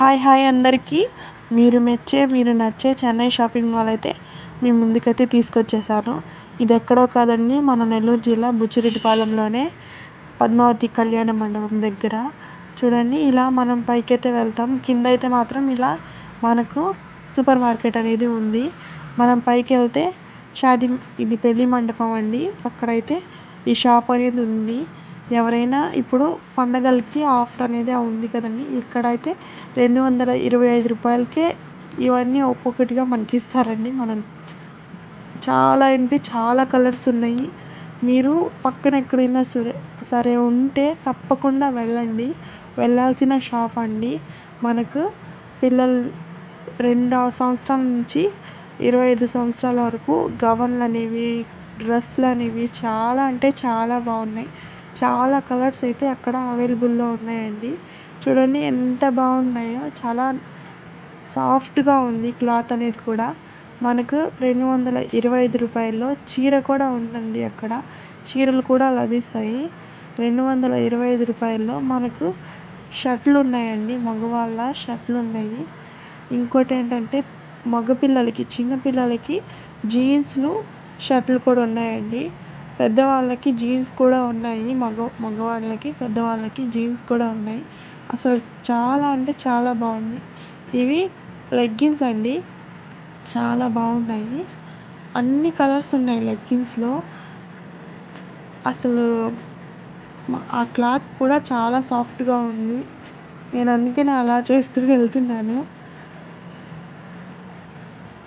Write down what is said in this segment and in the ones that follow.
Hi hi అందరికీ. మీరు మెచ్చే మీరు నచ్చే చెన్నై షాపింగ్ మాల్ అయితే మీ ముందుకైతే తీసుకొచ్చేసాను. ఇది ఎక్కడో కాదండి మన నెల్లూరు జిల్లా బుచ్చిరెడ్డిపాలెంలోనే పద్మావతి కళ్యాణ మండపం దగ్గర. చూడండి ఇలా మనం పైకైతే వెళ్తాం. కింద అయితే మాత్రం ఇలా మనకు సూపర్ మార్కెట్ అనేది ఉంది. మనం పైకి వెళ్తే షాది ఇది పెళ్ళి మండపం అండి. అక్కడైతే ఈ షాప్ అనేది ఉంది. ఎవరైనా ఇప్పుడు పండగలకి ఆఫర్ అనేది ఉంది కదండి. ఇక్కడైతే రెండు వందల ఇరవై ఐదు రూపాయలకే ఇవన్నీ ఒక్కొక్కటిగా మనకి ఇస్తారండి మనం. చాలా అంటే చాలా కలర్స్ ఉన్నాయి. మీరు పక్కన ఎక్కడైనా సరే సరే ఉంటే తప్పకుండా వెళ్ళండి. వెళ్ళాల్సిన షాప్ అండి. మనకు పిల్లలు రెండు సంవత్సరాల నుంచి ఇరవై ఐదు సంవత్సరాల వరకు గవన్లు అనేవి డ్రెస్సులు అనేవి చాలా అంటే చాలా బాగున్నాయి. చాలా కలర్స్ అయితే అక్కడ అవైలబుల్లో ఉన్నాయండి. చూడండి ఎంత బాగున్నాయో. చాలా సాఫ్ట్గా ఉంది క్లాత్ అనేది కూడా. మనకు రెండు వందల ఇరవై ఐదు రూపాయల్లో చీర కూడా ఉందండి అక్కడ. చీరలు కూడా లభిస్తాయి. రెండు వందల ఇరవై ఐదు రూపాయల్లో మనకు షర్ట్లు ఉన్నాయండి. మగవాళ్ళ షర్ట్లు ఉన్నాయి. ఇంకోటి ఏంటంటే మగపిల్లలకి చిన్నపిల్లలకి జీన్స్లు షర్ట్లు కూడా ఉన్నాయండి. పెద్దవాళ్ళకి జీన్స్ కూడా ఉన్నాయి మగ మగవాళ్ళకి పెద్దవాళ్ళకి జీన్స్ కూడా ఉన్నాయి. అసలు చాలా అంటే చాలా బాగుంది ఇవి లెగ్గిన్స్ అండి. చాలా బాగున్నాయి. అన్ని కలర్స్ ఉన్నాయి లెగ్గిన్స్లో. అసలు ఆ క్లాత్ కూడా చాలా సాఫ్ట్గా ఉంది. నేను అందుకనే అలా చేస్తూ వెళ్తున్నాను.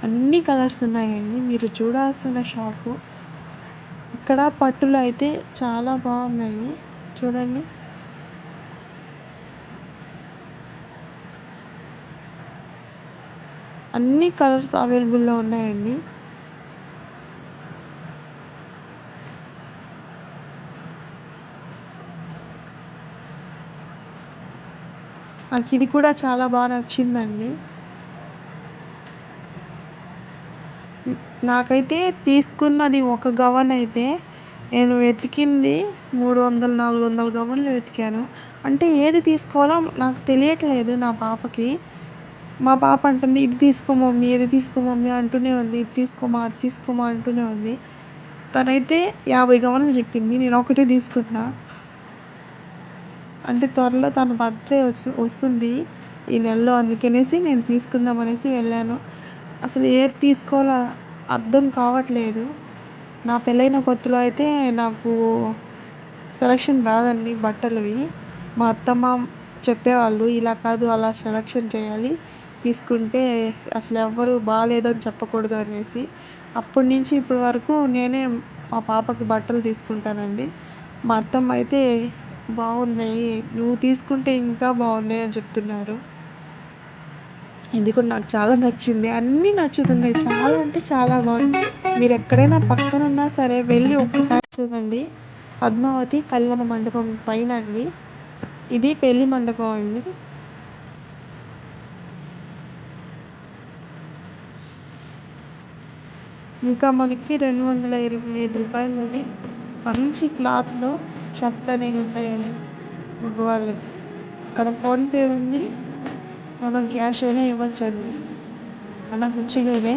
అన్ని కలర్స్ ఉన్నాయండి. మీరు చూడాల్సిన షాపు. ఇక్కడ పట్టులు అయితే చాలా బాగున్నాయి. చూడండి. అన్ని కలర్స్ అవైలబుల్లో ఉన్నాయండి. నాకు ఇది కూడా చాలా బాగా నచ్చిందండి. నాకైతే తీసుకున్నది ఒక గవన్ అయితే నేను వెతికింది మూడు వందలు నాలుగు వందల గవన్లు వెతికాను. అంటే ఏది తీసుకోవాలో నాకు తెలియట్లేదు నా పాపకి. మా పాప అంటుంది ఇది తీసుకో మమ్మీ ఇది తీసుకో మమ్మీ అంటూనే ఉంది. ఇది తీసుకోమా అది తీసుకోమా అంటూనే ఉంది. తనైతే యాభై గవన్లు చెప్పింది నేను ఒకటే తీసుకున్నా. అంటే త్వరలో తన బర్త్డే వస్తుంది ఈ నెలలో అందుకనేసి నేను తీసుకుందాం అనేసి వెళ్ళాను. అసలు ఏది తీసుకోవాలో అర్థం కావట్లేదు. నా పెళ్ళైన కొత్తలో అయితే నాకు సెలక్షన్ రాదండి బట్టలవి. మా అత్తమ్మ చెప్పేవాళ్ళు ఇలా కాదు అలా సెలక్షన్ చేయాలి. తీసుకుంటే అసలు ఎవ్వరు అని చెప్పకూడదు అనేసి. అప్పటి నుంచి ఇప్పటి వరకు నేనే మా పాపకి బట్టలు తీసుకుంటానండి. మా అత్తమ్మ అయితే బాగున్నాయి నువ్వు తీసుకుంటే ఇంకా బాగున్నాయి అని చెప్తున్నారు. ఇది కూడా నాకు చాలా నచ్చింది. అన్నీ నచ్చుతున్నాయి. చాలా అంటే చాలా బాగుంది. మీరు ఎక్కడైనా పక్కన ఉన్నా సరే వెళ్ళి ఒక్కసారి చూడండి. పద్మావతి కళ్యాణ మండపం పైన అండి ఇది పెళ్ళి మండపం అండి. ఇంకా మనకి రెండు వందల ఇరవై ఐదు రూపాయలు నుండి మంచి క్లాత్లో షర్ట్ అనేవి ఉంటాయండి. మగవాళ్ళకి అక్కడ ఫోన్పే ఉంది. మనం క్యాష్ అయినా ఇవ్వచ్చండి. మన మంచిగానే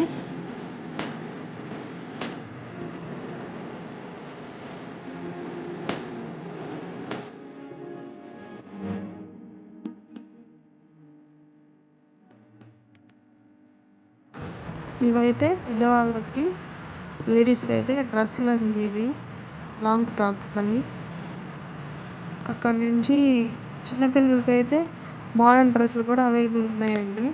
ఇవైతే పెద్దవాళ్ళకి లేడీస్కి అయితే డ్రెస్సులు అని ఇవి. లాంగ్ ఫ్రాక్స్ అని. అక్కడ నుంచి చిన్నపిల్లలకి అయితే మోడర్న్ డ్రెస్సులు కూడా అవైలబుల్ ఉన్నాయండి.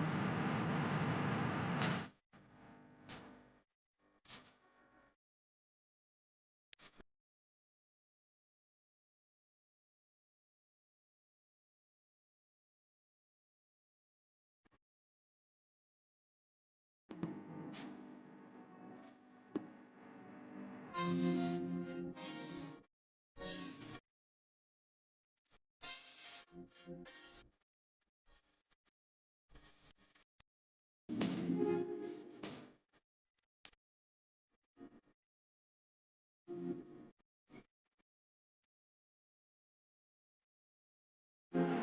thank you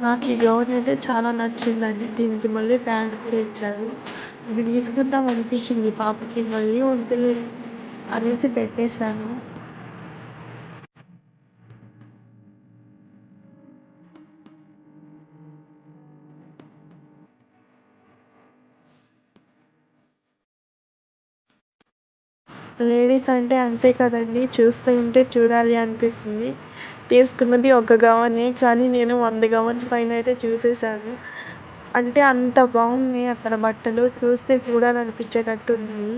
నాకు ఈ గౌన్ అయితే చాలా నచ్చిందండి. దీనికి మళ్ళీ ప్యాంట్ కూడా ఇచ్చారు ఇది తీసుకుందాం అనిపించింది. పాపకి మళ్ళీ వద్దులే అనేసి పెట్టేశాను. లేడీస్ అంటే అంతే కదండి. చూస్తూ ఉంటే చూడాలి అనిపిస్తుంది. తీసుకున్నది ఒక గవనే కానీ నేను వంద గవన్స్ పైన అయితే చూసేసాను అంటే అంత బాగున్నాయి అక్కడ బట్టలు. చూస్తే చూడాలనిపించేటట్టు ఉన్నాయి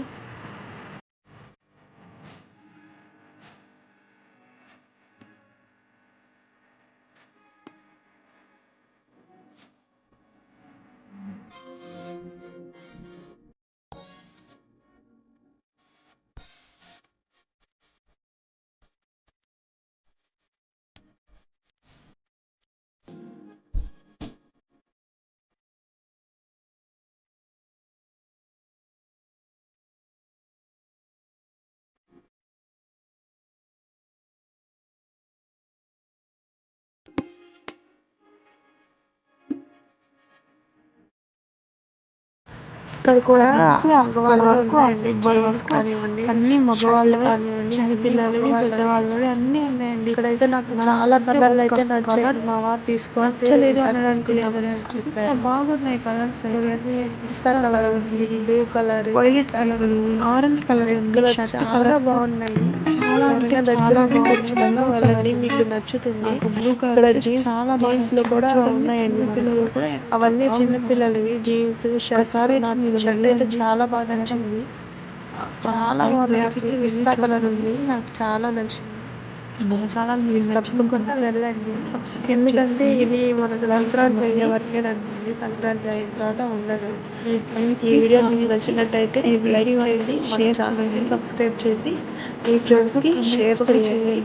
ఇక్కడ కూడా మగవాళ్ళ వరకు వరకు అన్ని మగవాళ్ళవి చిన్నపిల్లలవి పెద్దవాళ్ళవి అన్నీ ఉన్నాయండి. ఇక్కడైతే నాకు చాలా కలర్లు అయితే నచ్చాయి. మా వారు తీసుకోలేదు అనడానికి బాగున్నాయి కలర్స్ పిస్తా కలర్ ఉంది blue colour violet colour orange colour చాలా బాగున్నాయి. చాలా అంటే దగ్గర ఖచ్చితంగా వెళ్ళండి మీకు నచ్చుతుంది. ఇక్కడ జీన్స్ చాలా జీన్స్లో కూడా ఉన్నాయండి పిల్లలు అవన్నీ చిన్న పిల్లలవి జీన్స్ షర్ట్స్ షర్ట్ అయితే చాలా బాగా నచ్చింది. చాలా బాగుంది అసలు పిస్తా కలర్ ఉంది. నాకు చాలా నచ్చింది. చాలా తప్పకుండా వెళ్ళండి. ఎందుకంటే ఇది మనకు సంక్రాంతి అయ్యే వరకే నచ్చింది సంక్రాంతి అయిన తర్వాత ఉండదు. ఈ వీడియో మీకు నచ్చినట్టయితే లైక్ చేయండి షేర్ చేయండి. సబ్స్క్రైబ్ చేయండి. మీ ఫ్రెండ్స్కి షేర్ చేయండి.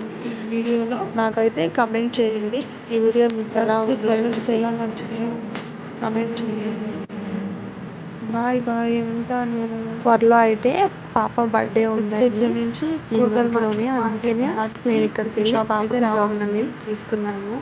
వీడియోలో నాకైతే కమెంట్ చేయండి. ఈ వీడియో మీకు ఎలా ఉంది. కమెంట్ చేయండి. బాయ్ బాయ్ ఉంటాను. త్వరలో అయితే పాప బర్త్డే ఉంది దగ్గర నుంచి అందుకనే నేను ఇక్కడికి షాప్ ఆఫర్ ఉందని తీసుకున్నాను.